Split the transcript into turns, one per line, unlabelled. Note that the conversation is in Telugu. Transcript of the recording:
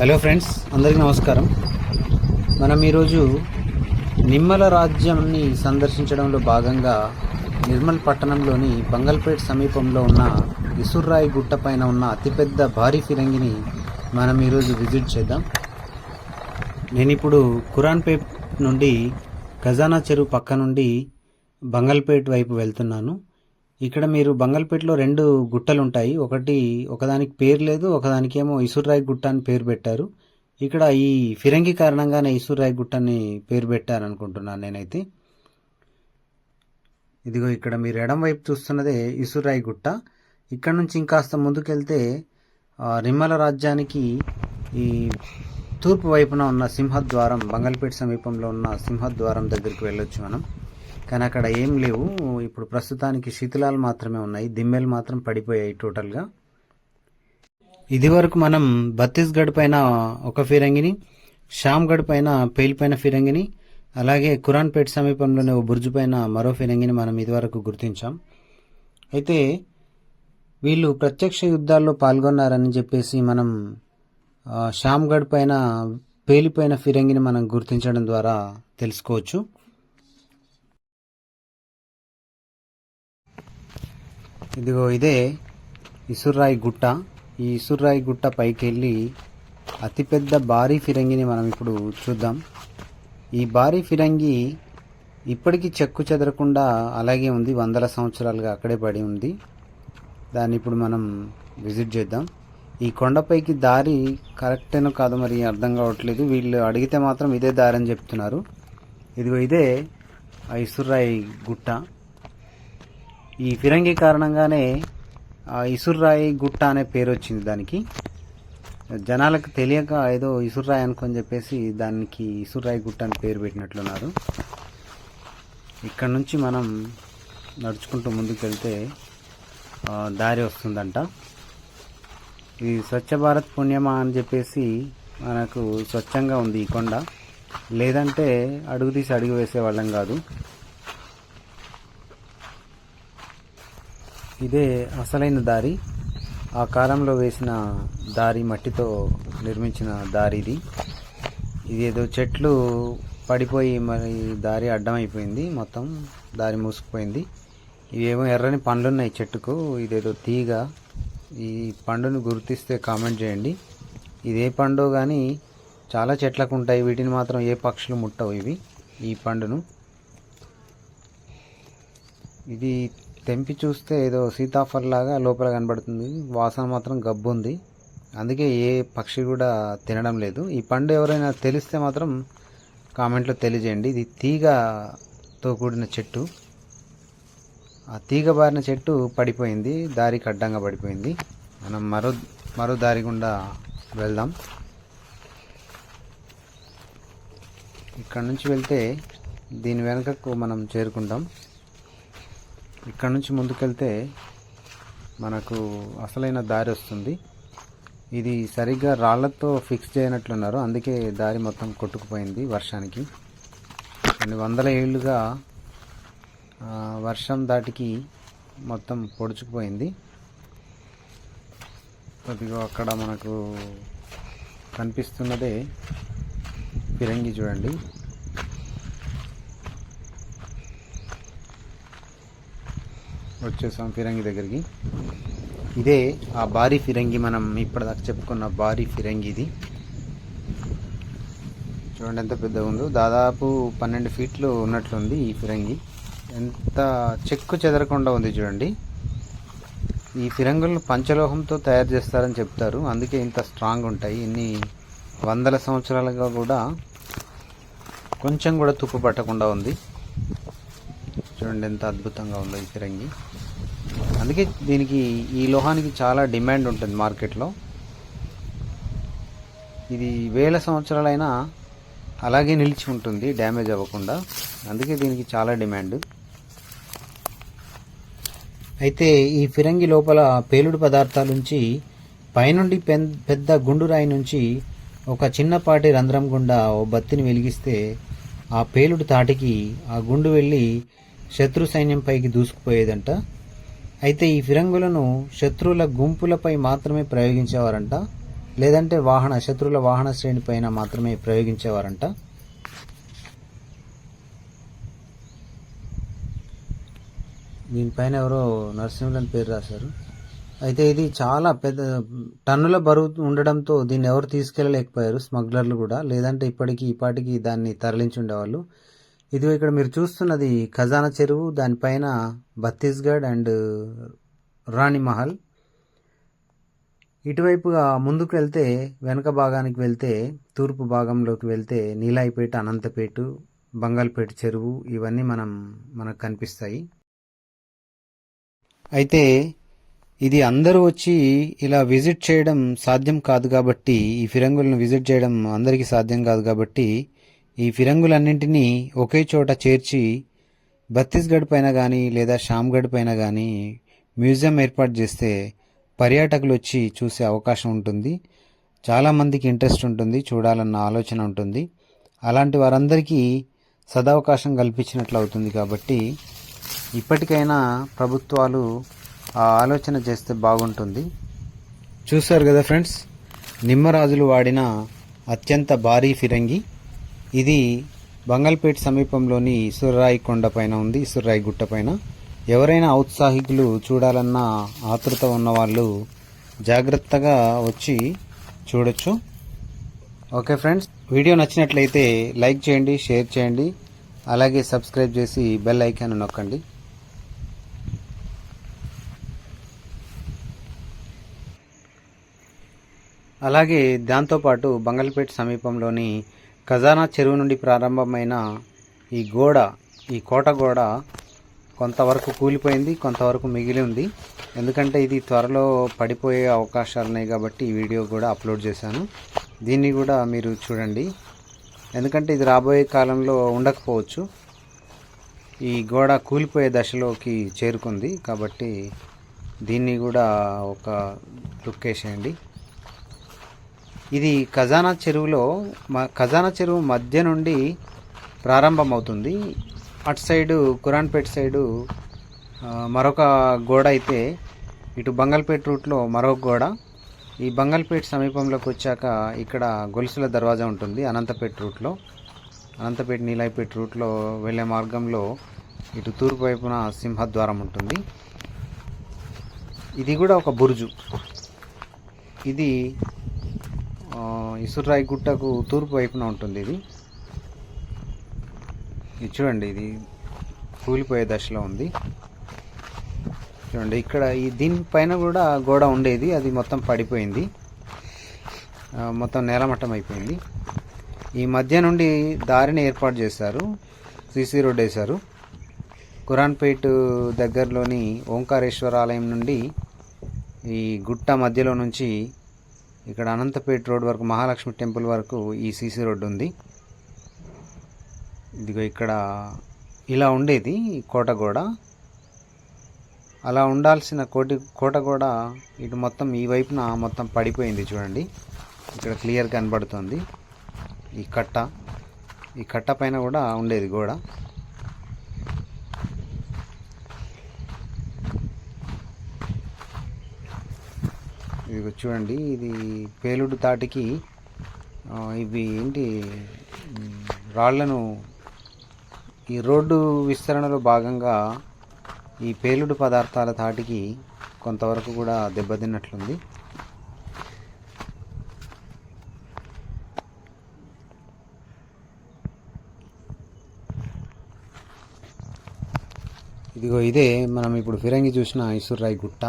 హలో ఫ్రెండ్స్ అందరికీ నమస్కారం. మనం ఈరోజు నిమ్మల రాజ్యాన్ని సందర్శించడంలో భాగంగా నిర్మల్ పట్టణంలోని బంగల్పేట్ సమీపంలో ఉన్న ఇసుర్రాయి గుట్ట పైన ఉన్న అతిపెద్ద భారీ ఫిరంగిని మనం ఈరోజు విజిట్ చేద్దాం. నేను ఇప్పుడు కురాన్పేట్ నుండి ఖజానా చెరువు పక్క నుండి బంగల్పేట్ వైపు వెళ్తున్నాను. ఇక్కడ మీరు బంగల్పేటలో రెండు గుట్టలు ఉంటాయి ఒకటి ఒకదానికి పేరు లేదు ఒకదానికి ఏమో ఇసుర్రాయి గుట్ట అని పేరు పెట్టారు. ఇక్కడ ఈ ఫిరంగి కారణంగానే ఇసుర్రాయి గుట్టని పేరు పెట్టారు అనుకుంటున్నాను నేనైతే. ఇదిగో ఇక్కడ మీరు ఎడం వైపు చూస్తున్నదే ఇసుర్రాయి గుట్ట. ఇక్కడ నుంచి ఇంకాస్త ముందుకెళ్తే రిమ్మల రాజ్యానికి ఈ తూర్పు వైపున ఉన్న సింహద్వారం బంగల్పేట సమీపంలో ఉన్న సింహద్వారం దగ్గరికి వెళ్ళొచ్చు మనం. కానీ అక్కడ ఏం లేవు. ఇప్పుడు ప్రస్తుతానికి శిథిలాలు మాత్రమే ఉన్నాయి. దిమ్మెలు మాత్రం పడిపోయాయి టోటల్గా. ఇదివరకు మనం బత్తీస్గఢ్ పైన ఒక ఫిరంగిని శ్యామ్గఢ్ పైన పేలిపోయిన ఫిరంగిని అలాగే కురాన్పేట్ సమీపంలోనే ఓ బుర్జు పైన మరో ఫిరంగిని మనం ఇదివరకు గుర్తించాం. అయితే వీళ్ళు ప్రత్యక్ష యుద్ధాల్లో పాల్గొన్నారని చెప్పేసి మనం శ్యామ్గఢ్ పైన పేలిపోయిన ఫిరంగిని మనం గుర్తించడం ద్వారా తెలుసుకోవచ్చు. ఇదిగో ఇదే ఇసుర్రాయి గుట్ట. ఈ ఇసుర్రాయి గుట్ట పైకి వెళ్ళి అతిపెద్ద భారీ ఫిరంగిని మనం ఇప్పుడు చూద్దాం. ఈ భారీ ఫిరంగి ఇప్పటికీ చెక్కు చెదరకుండా అలాగే ఉంది వందల సంవత్సరాలుగా అక్కడే పడి ఉంది. దాన్ని ఇప్పుడు మనం విజిట్ చేద్దాం. ఈ కొండపైకి దారి కరెక్టేనో కాదు మరి అర్థం కావట్లేదు. వీళ్ళు అడిగితే మాత్రం ఇదే దారి అని చెప్తున్నారు. ఇదిగో ఇదే ఆ ఇసుర్రాయి గుట్ట. ఈ ఫిరంగి కారణంగానే ఇసుర్రాయి గుట్ట అనే పేరు వచ్చింది దానికి. జనాలకు తెలియక ఏదో ఇసుర్రాయి అనుకొని చెప్పేసి దానికి ఇసుర్రాయి గుట్ట అని పేరు పెట్టినట్లున్నారు. ఇక్కడ నుంచి మనం నడుచుకుంటూ ముందుకు వెళ్తే దారి వస్తుందంట. ఇది స్వచ్ఛ భారత్ పుణ్యమా అని చెప్పేసి మనకు స్వచ్ఛంగా ఉంది ఈ కొండ. లేదంటే అడుగు తీసి అడుగు వేసే వాళ్ళం కాదు. ఇదే అసలైన దారి. ఆ కాలంలో వేసిన దారి మట్టితో నిర్మించిన దారి ఇది. ఇదేదో చెట్లు పడిపోయి మరి దారి అడ్డమైపోయింది. మొత్తం దారి మూసుకుపోయింది. ఇవేమో ఎర్రని పండ్లు ఉన్నాయి చెట్టుకు. ఇదేదో తీగ. ఈ పండును గుర్తిస్తే కామెంట్ చేయండి. ఇదే పండు కానీ చాలా చెట్లకు ఉంటాయి వీటిని మాత్రం ఏ పక్షులు ముట్టవు ఇవి ఈ పండును. ఇది తెంపి చూస్తే ఏదో సీతాఫల్లాగా లోపల కనబడుతుంది. వాసన మాత్రం గబ్బు ఉంది అందుకే ఏ పక్షి కూడా తినడం లేదు. ఈ పండు ఎవరైనా తెలిస్తే మాత్రం కామెంట్లో తెలియజేయండి. ఇది తీగతో కూడిన చెట్టు. ఆ తీగ బారిన చెట్టు పడిపోయింది. దారికి అడ్డంగా పడిపోయింది. మనం మరో మరో దారి గుండా వెళ్దాం. ఇక్కడ నుంచి వెళ్తే దీని వెనుకకు మనం చేరుకుంటాం. ఇక్కడ నుంచి ముందుకెళ్తే మనకు అసలైన దారి వస్తుంది. ఇది సరిగ్గా రాళ్ళతో ఫిక్స్ చేయనట్లున్నారు. అందుకే దారి మొత్తం కొట్టుకుపోయింది వర్షానికి. కొన్ని వందల ఏళ్ళుగా వర్షం దాటికి మొత్తం పొడుచుకుపోయింది. కొద్దిగా అక్కడ మనకు కనిపిస్తున్నదే ఫిరంగి చూడండి. వచ్చేసాం ఫిరంగి దగ్గరికి. ఇదే ఆ భారీ ఫిరంగి మనం ఇప్పటిదాకా చెప్పుకున్న భారీ ఫిరంగి ఇది చూడండి ఎంత పెద్దగా ఉందో. దాదాపు పన్నెండు ఫీట్లు ఉన్నట్లుంది ఈ ఫిరంగి. ఎంత చెక్కు చెదరకుండా ఉంది చూడండి. ఈ ఫిరంగులను పంచలోహంతో తయారు చేస్తారని చెప్తారు. అందుకే ఇంత స్ట్రాంగ్ ఉంటాయి. ఇన్ని వందల సంవత్సరాలుగా కూడా కొంచెం కూడా తుప్పు పట్టకుండా ఉంది. చూడండి ఎంత అద్భుతంగా ఉందో ఈ ఫిరంగి. అందుకే దీనికి ఈ లోహానికి చాలా డిమాండ్ ఉంటుంది మార్కెట్లో. ఇది వేల సంవత్సరాలైనా అలాగే నిలిచి ఉంటుంది డ్యామేజ్ అవ్వకుండా. అందుకే దీనికి చాలా డిమాండ్. అయితే ఈ ఫిరంగి లోపల పేలుడు పదార్థాల నుంచి పైనుండి పెద్ద గుండురాయి నుంచి ఒక చిన్నపాటి రంధ్రం గుండా ఓ బత్తిని వెలిగిస్తే ఆ పేలుడు తాటికి ఆ గుండు వెళ్ళి శత్రు సైన్యంపైకి దూసుకుపోయేదంట. అయితే ఈ ఫిరంగులను శత్రువుల గుంపులపై మాత్రమే ప్రయోగించేవారంట. లేదంటే వాహన శత్రువుల వాహన శ్రేణి పైన మాత్రమే ప్రయోగించేవారంట. దీనిపైన ఎవరో నరసింహులని అని పేరు రాశారు. అయితే ఇది చాలా పెద్ద టన్నుల బరువు ఉండడంతో దీన్ని ఎవరు తీసుకెళ్ళలేకపోయారు స్మగ్లర్లు కూడా. లేదంటే ఇప్పటికీ ఇప్పటికీ దాన్ని తరలించి ఉండేవాళ్ళు. ఇది ఇక్కడ మీరు చూస్తున్నది ఖజానా చెరువు దానిపైన బత్తీస్గఢ్ అండ్ రాణి మహల్. ఇటువైపుగా ముందుకు వెళ్తే వెనక భాగానికి వెళ్తే తూర్పు భాగంలోకి వెళ్తే నీలాయిపేట అనంతపేట బంగాల్పేట చెరువు ఇవన్నీ మనం మనకు కనిపిస్తాయి. అయితే ఇది అందరూ వచ్చి ఇలా విజిట్ చేయడం సాధ్యం కాదు కాబట్టి ఈ ఫిరంగులను విజిట్ చేయడం అందరికీ సాధ్యం కాదు కాబట్టి ఈ ఫిరంగులన్నింటినీ ఒకే చోట చేర్చి బత్తీస్గఢ్ పైన కానీ లేదా షామ్గఢ్ పైన కానీ మ్యూజియం ఏర్పాటు చేస్తే పర్యాటకులు వచ్చి చూసే అవకాశం ఉంటుంది. చాలామందికి ఇంట్రెస్ట్ ఉంటుంది చూడాలన్న ఆలోచన ఉంటుంది. అలాంటి వారందరికీ సదవకాశం కల్పించినట్లు అవుతుంది కాబట్టి ఇప్పటికైనా ప్రభుత్వాలు ఆ ఆలోచన చేస్తే బాగుంటుంది. చూశారు కదా ఫ్రెండ్స్ నిమ్మరాజులు వాడిన అత్యంత భారీ ఫిరంగి. ఇది బంగల్పేట్ సమీపంలోని ఇసుర్రాయి కొండ పైన ఉంది ఇసుర్రాయి గుట్ట పైన. ఎవరైనా ఔత్సాహికులు చూడాలన్న ఆతృత ఉన్నవాళ్ళు జాగ్రత్తగా వచ్చి చూడొచ్చు. ఓకే ఫ్రెండ్స్ వీడియో నచ్చినట్లయితే లైక్ చేయండి షేర్ చేయండి అలాగే సబ్స్క్రైబ్ చేసి బెల్ ఐకాన్ నొక్కండి. అలాగే దాంతోపాటు బంగల్పేట సమీపంలోని ఖజానా చెరువు నుండి ప్రారంభమైన ఈ గోడ ఈ కోట గోడ కొంతవరకు కూలిపోయింది కొంతవరకు మిగిలి ఉంది. ఎందుకంటే ఇది త్వరలో పడిపోయే అవకాశాలు ఉన్నాయి కాబట్టి ఈ వీడియో కూడా అప్లోడ్ చేశాను. దీన్ని కూడా మీరు చూడండి. ఎందుకంటే ఇది రాబోయే కాలంలో ఉండకపోవచ్చు. ఈ గోడ కూలిపోయే దశలోకి చేరుకుంది కాబట్టి దీన్ని కూడా ఒక లుక్ వేసేయండి. ఇది ఖజానా చెరువులో మ- ఖజానా చెరువు మధ్య నుండి ప్రారంభమవుతుంది. అటు సైడు కురాన్పేట సైడు మరొక గోడ అయితే ఇటు బంగల్పేట రూట్లో మరొక గోడ. ఈ బంగల్పేట సమీపంలోకి వచ్చాక ఇక్కడ గొలుసుల దర్వాజా ఉంటుంది అనంతపేట రూట్లో. అనంతపేట నీలాయిపేట రూట్లో వెళ్ళే మార్గంలో ఇటు తూర్పు వైపున సింహద్వారం ఉంటుంది. ఇది కూడా ఒక బురుజు. ఇది ఇసురాయి గుట్టకు తూర్పు వైపున ఉంటుంది ఇది. ఇది చూడండి ఇది కూలిపోయే దశలో ఉంది. చూడండి ఇక్కడ ఈ దీనిపైన కూడా గోడ ఉండేది అది మొత్తం పడిపోయింది. మొత్తం నేలమట్టం అయిపోయింది. ఈ మధ్య నుండి దారిని ఏర్పాటు చేశారు సీసీ రోడ్ వేశారు. కురాన్పేట్ దగ్గరలోని ఓంకారేశ్వర ఆలయం నుండి ఈ గుట్ట మధ్యలో నుంచి ఇక్కడ అనంతపేట రోడ్ వరకు మహాలక్ష్మి టెంపుల్ వరకు ఈ సీసీ రోడ్డు ఉంది. ఇదిగో ఇక్కడ ఇలా ఉండేది ఈ కోట గోడ అలా ఉండాల్సిన కోటి కోటగోడ ఇటు మొత్తం ఈ వైపున మొత్తం పడిపోయింది చూడండి. ఇక్కడ క్లియర్ కనబడుతుంది. ఈ కట్ట ఈ కట్ట పైన కూడా ఉండేది గోడ. ఇది చూడండి ఇది పేలుడు తాటికి ఇవి ఏంటి రాళ్ళను ఈ రోడ్డు విస్తరణలో భాగంగా ఈ పేలుడు పదార్థాల తాటికి కొంతవరకు కూడా దెబ్బతిన్నట్లుంది. ఇదిగో ఇదే మనం ఇప్పుడు ఫిరంగి చూసిన ఇసుర్రాయి గుట్ట.